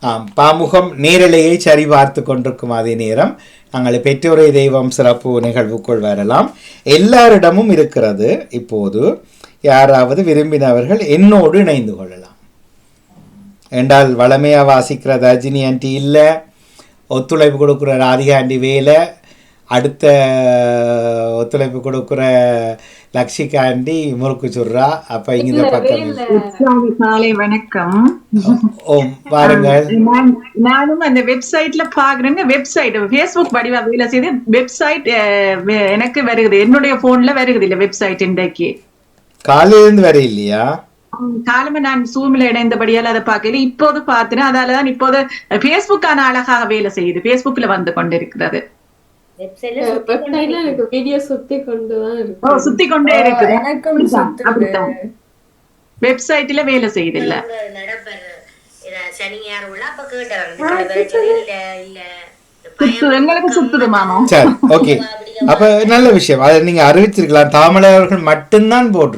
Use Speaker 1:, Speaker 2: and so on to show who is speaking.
Speaker 1: ஆம் பாமுகம் நேரலையை சரிபார்த்து கொண்டிருக்கும் அதே நேரம் நாங்கள் பெற்றோரை தெய்வம் சிறப்பு நிகழ்வுக்குள் வரலாம். எல்லாரிடமும் இருக்கிறது. இப்போது யாராவது விரும்பினவர்கள் என்னோடு இணைந்து கொள்ளலாம். என்றால் வளமையாக வாசிக்கிற ரஜினி ஆண்டி இல்லை. ஒத்துழைப்பு கொடுக்குற ராதிகா ஆண்டி வேலை. அடுத்த ஒத்துழைப்பு கொடுக்குற லக்ஷிகா ஆண்டி முறுக்கு சுடுறா. அப்போ இங்கே இந்த பக்கம்
Speaker 2: காலை வணக்கம்.
Speaker 1: ஓம் பாருங்கள்
Speaker 2: நான் நானும் அந்த வெப்சைட்ல பாக்குறேங்க. வெப்சைட் ஃபேஸ்புக் வடிவா வேலை செய்து வெப்சைட் எனக்கு வருகுது. என்னுடைய போன்ல வருகுது இல்ல வெப்சைட் இன்றைக்கு.
Speaker 1: காலையிலேருந்து வர இல்லையா?
Speaker 2: காலமே நான் சூமில் இணைந்தபடியால் அதை பார்க்கல. இப்போது பார்த்தேன் அதாலதான் இப்போது ஃபேஸ்புக்கான அழகாக வேலை செய்யுது. ஃபேஸ்புக்ல வந்து கொண்டிருக்கிறது.
Speaker 3: எனக்கு வீடியோ சுத்தி கொண்டுதான்
Speaker 2: ஓ
Speaker 3: இருக்கு
Speaker 2: சுத்தி கொண்டே இருக்குது.
Speaker 3: எனக்கும்.
Speaker 2: வெப்சைட்ல வேலை செய்யுது இல்ல
Speaker 1: சரி ஓகே. அப்போ நல்ல விஷயம். அதை நீங்கள் அறிவிச்சிருக்கலாம். தாமலை அவர்கள் மட்டும்தான் போட்டிருக்காங்க.